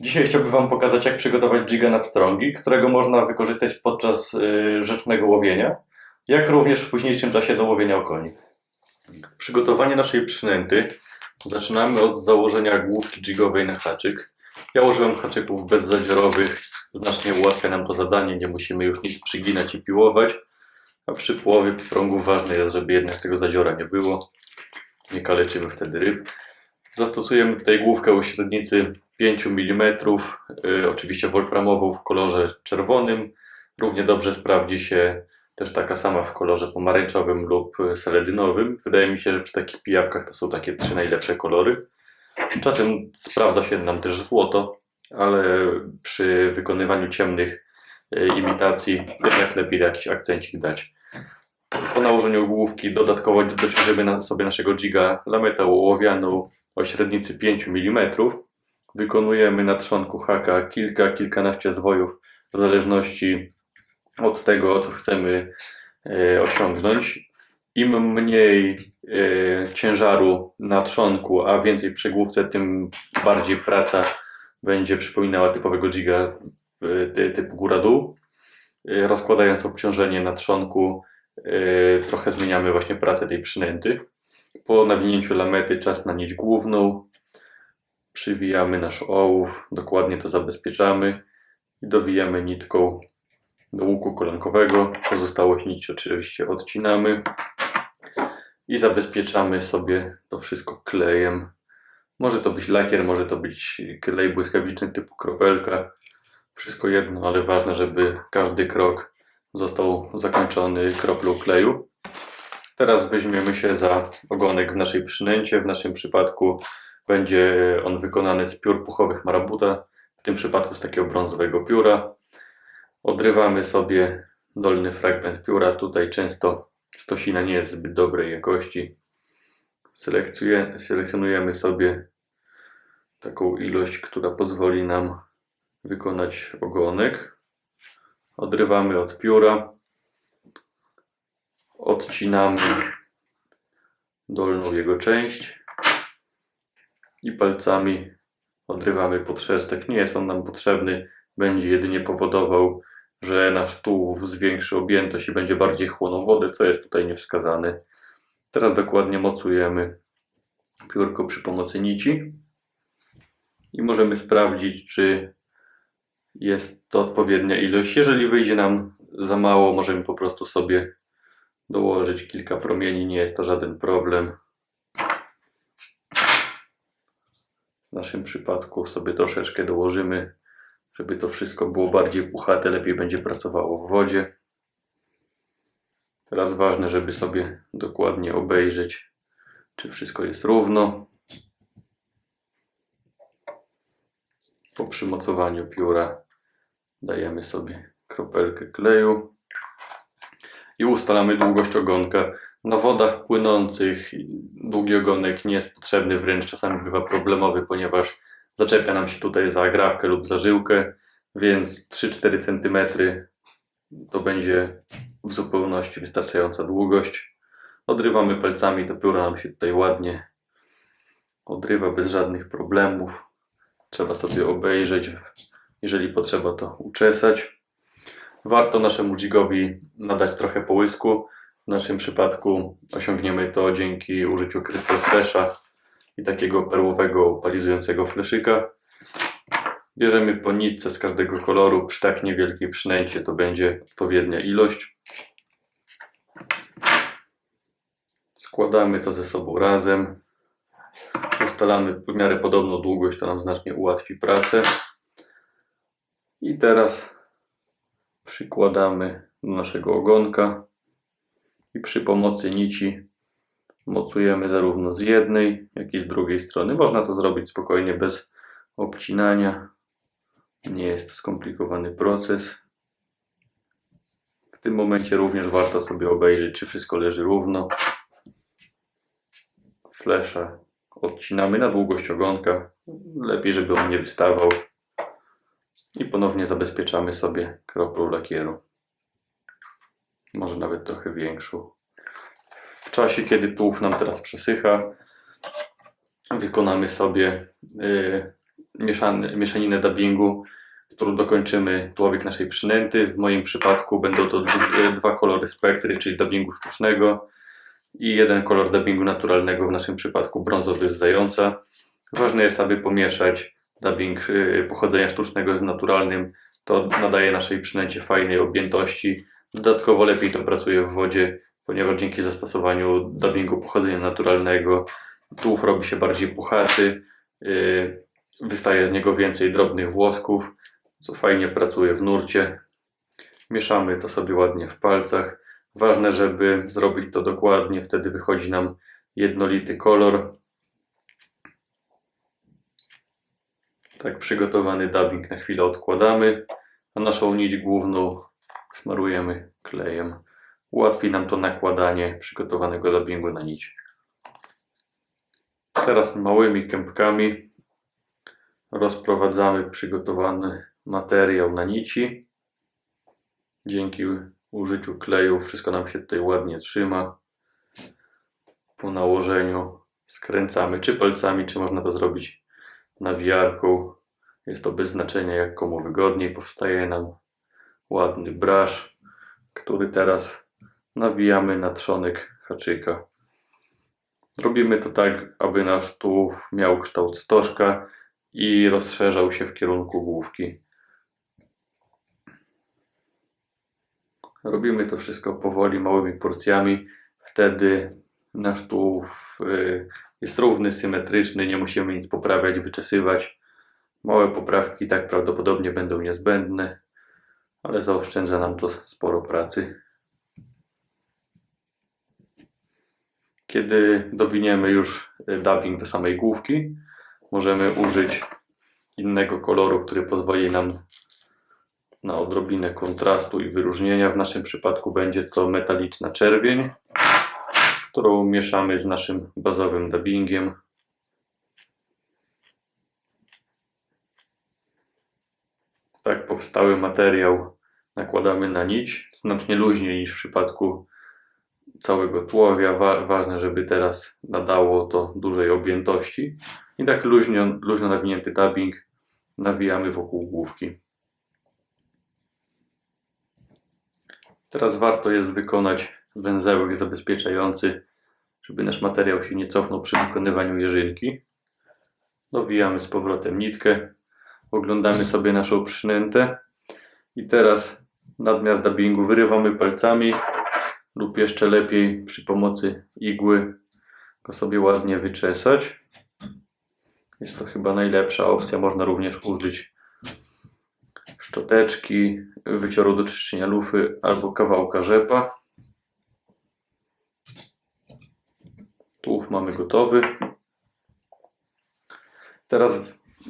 Dzisiaj chciałbym Wam pokazać, jak przygotować jiga na pstrągi, którego można wykorzystać podczas y, rzecznego łowienia, jak również w późniejszym czasie do łowienia okoni. Przygotowanie naszej przynęty zaczynamy od założenia główki jigowej na haczyk. Ja użyłem haczyków bezzadziorowych, znacznie ułatwia nam to zadanie, nie musimy już nic przyginać i piłować, a przy połowie pstrągów ważne jest, żeby jednak tego zadziora nie było, nie kaleczymy wtedy ryb. Zastosujemy tutaj główkę o średnicy 5 mm, y, oczywiście wolframową w kolorze czerwonym. Równie dobrze sprawdzi się też taka sama w kolorze pomarańczowym lub y, seledynowym. Wydaje mi się, że przy takich pijawkach to są takie trzy najlepsze kolory. Czasem sprawdza się nam też złoto, ale przy wykonywaniu ciemnych y, imitacji jednak lepiej jakiś akcencik dać. Po nałożeniu główki dodatkowo dociążymy sobie naszego jiga lametę ołowianą o średnicy 5 mm. Wykonujemy na trzonku haka kilka, kilkanaście zwojów w zależności od tego, co chcemy e, osiągnąć. Im mniej e, ciężaru na trzonku, a więcej przy główce, tym bardziej praca będzie przypominała typowego jiga e, typu góra-dół. Rozkładając obciążenie na trzonku, trochę zmieniamy właśnie pracę tej przynęty. Po nawinięciu lamety czas na nić główną. Przywijamy nasz ołów, dokładnie to zabezpieczamy i dowijamy nitką do łuku kolankowego. Pozostałość nici oczywiście odcinamy i zabezpieczamy sobie to wszystko klejem. Może to być lakier, może to być klej błyskawiczny typu kropelka. Wszystko jedno, ale ważne, żeby każdy krok został zakończony kroplą kleju. Teraz weźmiemy się za ogonek w naszej przynęcie. W naszym przypadku będzie on wykonany z piór puchowych marabuta, w tym przypadku z takiego brązowego pióra. Odrywamy sobie dolny fragment pióra. Tutaj często stosina nie jest zbyt dobrej jakości. Selekcjonujemy sobie taką ilość, która pozwoli nam wykonać ogonek. Odrywamy od pióra odcinamy dolną jego część i palcami odrywamy podszerstek. Nie jest on nam potrzebny, będzie jedynie powodował, że nasz tułów zwiększy objętość i będzie bardziej chłonął wodę, co jest tutaj niewskazane. Teraz dokładnie mocujemy piórko przy pomocy nici i możemy sprawdzić, czy jest to odpowiednia ilość. Jeżeli wyjdzie nam za mało, możemy po prostu sobie dołożyć kilka promieni, nie jest to żaden problem. Naszym przypadku sobie troszeczkę dołożymy, żeby to wszystko było bardziej puchate, lepiej będzie pracowało w wodzie. Teraz ważne, żeby sobie dokładnie obejrzeć, czy wszystko jest równo. Po przymocowaniu pióra dajemy sobie kropelkę kleju i ustalamy długość ogonka. Na wodach płynących długi ogonek nie jest potrzebny, wręcz czasami bywa problemowy, ponieważ zaczepia nam się tutaj za agrawkę lub za żyłkę, więc 3-4 cm to będzie w zupełności wystarczająca długość. Odrywamy palcami, to pióro nam się tutaj ładnie odrywa bez żadnych problemów. Trzeba sobie obejrzeć, jeżeli potrzeba to uczesać. Warto naszemu jigowi nadać trochę połysku. W naszym przypadku osiągniemy to dzięki użyciu Crystal Flasha i takiego perłowego palizującego fleszyka. Bierzemy po nitce z każdego koloru. Przy tak niewielkiej przynęcie to będzie odpowiednia ilość. Składamy to ze sobą razem. Ustalamy w miarę podobną długość, to nam znacznie ułatwi pracę. I teraz przykładamy do naszego ogonka i przy pomocy nici mocujemy zarówno z jednej, jak i z drugiej strony. Można to zrobić spokojnie bez obcinania. Nie jest to skomplikowany proces. W tym momencie również warto sobie obejrzeć, czy wszystko leży równo. Flesza odcinamy na długość ogonka. Lepiej, żeby on nie wystawał. I ponownie zabezpieczamy sobie kroplą lakieru. Może nawet trochę większą. W czasie, kiedy tułów nam teraz przesycha, wykonamy sobie y, mieszaninę dubbingu, którą dokończymy tułowik naszej przynęty. W moim przypadku będą to d- dwa kolory spektry, czyli dubbingu sztucznego i jeden kolor dubbingu naturalnego, w naszym przypadku brązowy z zająca. Ważne jest, aby pomieszać dubbing y, pochodzenia sztucznego z naturalnym. To nadaje naszej przynęcie fajnej objętości. Dodatkowo lepiej to pracuje w wodzie, ponieważ dzięki zastosowaniu dubbingu pochodzenia naturalnego tułów robi się bardziej puchaty, y, wystaje z niego więcej drobnych włosków, co fajnie pracuje w nurcie. Mieszamy to sobie ładnie w palcach. Ważne, żeby zrobić to dokładnie, wtedy wychodzi nam jednolity kolor. Tak przygotowany dubbing na chwilę odkładamy, a naszą nić główną smarujemy klejem. Ułatwi nam to nakładanie przygotowanego dubbingu na nić. Teraz małymi kępkami rozprowadzamy przygotowany materiał na nici. Dzięki użyciu kleju wszystko nam się tutaj ładnie trzyma. Po nałożeniu skręcamy czy palcami, czy można to zrobić nawijarką. Jest to bez znaczenia jak komu wygodniej. Powstaje nam ładny brasz, który teraz nawijamy na trzonek haczyka. Robimy to tak, aby nasz tułów miał kształt stożka i rozszerzał się w kierunku główki. Robimy to wszystko powoli, małymi porcjami. Wtedy nasz tułów y, jest równy, symetryczny, nie musimy nic poprawiać, wyczesywać. Małe poprawki tak prawdopodobnie będą niezbędne, ale zaoszczędza nam to sporo pracy. Kiedy dowiniemy już y, dubbing do samej główki, możemy użyć innego koloru, który pozwoli nam na odrobinę kontrastu i wyróżnienia. W naszym przypadku będzie to metaliczna czerwień, którą mieszamy z naszym bazowym dubbingiem. Tak powstały materiał nakładamy na nić, znacznie luźniej niż w przypadku całego tułowia. Wa- ważne, żeby teraz nadało to dużej objętości. I tak luźno, luźno nawinięty dubbing nawijamy wokół główki. Teraz warto jest wykonać węzełek zabezpieczający, żeby nasz materiał się nie cofnął przy wykonywaniu jeżynki. Dowijamy z powrotem nitkę, oglądamy sobie naszą przynętę i teraz nadmiar dubbingu wyrywamy palcami lub jeszcze lepiej przy pomocy igły go sobie ładnie wyczesać. Jest to chyba najlepsza opcja. Można również użyć szczoteczki, wycioru do czyszczenia lufy albo kawałka rzepa. Tułów mamy gotowy. Teraz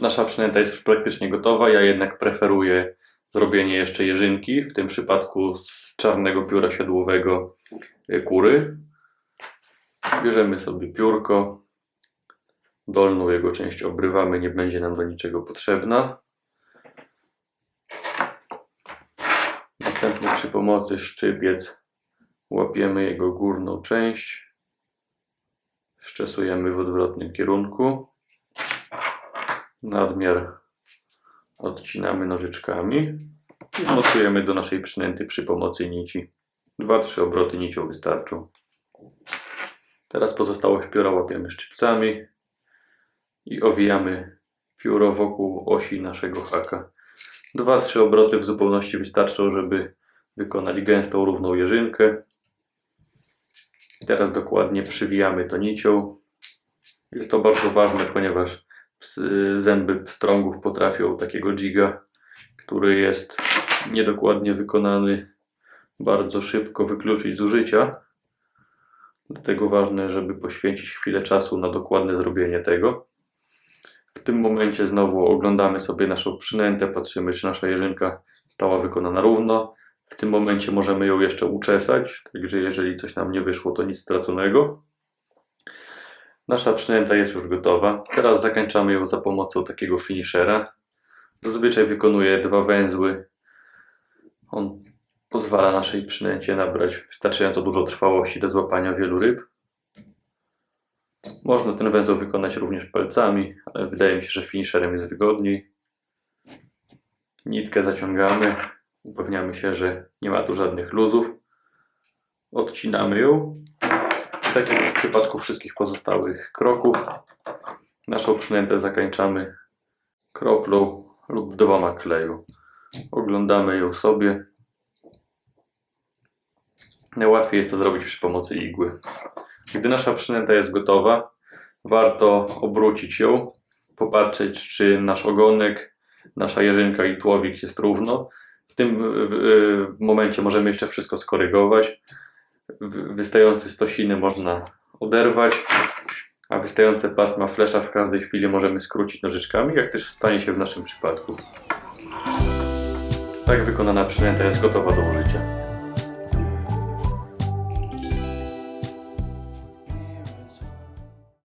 nasza przynęta jest już praktycznie gotowa. Ja jednak preferuję zrobienie jeszcze jeżynki, w tym przypadku z czarnego pióra siodłowego y, kury. Bierzemy sobie piórko, dolną jego część obrywamy, nie będzie nam do niczego potrzebna. Następnie przy pomocy szczypiec łapiemy jego górną część, szczesujemy w odwrotnym kierunku. Nadmiar odcinamy nożyczkami i mocujemy do naszej przynęty przy pomocy nici. 2-3 obroty nicią wystarczą. Teraz pozostałość pióra łapiemy szczypcami i owijamy pióro wokół osi naszego haka. 2-3 obroty w zupełności wystarczą, żeby wykonać gęstą, równą jeżynkę. Teraz dokładnie przywijamy to nicią. Jest to bardzo ważne, ponieważ zęby pstrągów potrafią takiego jiga, który jest niedokładnie wykonany, bardzo szybko wykluczyć z użycia. Dlatego ważne, żeby poświęcić chwilę czasu na dokładne zrobienie tego. W tym momencie znowu oglądamy sobie naszą przynętę, patrzymy, czy nasza jeżynka stała wykonana równo. W tym momencie możemy ją jeszcze uczesać, także jeżeli coś nam nie wyszło, to nic straconego. Nasza przynęta jest już gotowa. Teraz zakończamy ją za pomocą takiego finishera. Zazwyczaj wykonuję dwa węzły. On pozwala naszej przynęcie nabrać wystarczająco dużo trwałości do złapania wielu ryb. Można ten węzeł wykonać również palcami, ale wydaje mi się, że finisherem jest wygodniej. Nitkę zaciągamy, upewniamy się, że nie ma tu żadnych luzów. Odcinamy ją. I tak jak w przypadku wszystkich pozostałych kroków, naszą przynętę zakańczamy kroplą lub dwoma kleju. Oglądamy ją sobie. Najłatwiej jest to zrobić przy pomocy igły. Gdy nasza przynęta jest gotowa, warto obrócić ją, popatrzeć, czy nasz ogonek, nasza jeżynka i tłowik jest równo. Tym momencie możemy jeszcze wszystko skorygować. Wy- Wystające stosiny można oderwać, a wystające pasma flesza w każdej chwili możemy skrócić nożyczkami, jak też stanie się w naszym przypadku. Tak wykonana przynęta jest gotowa do użycia.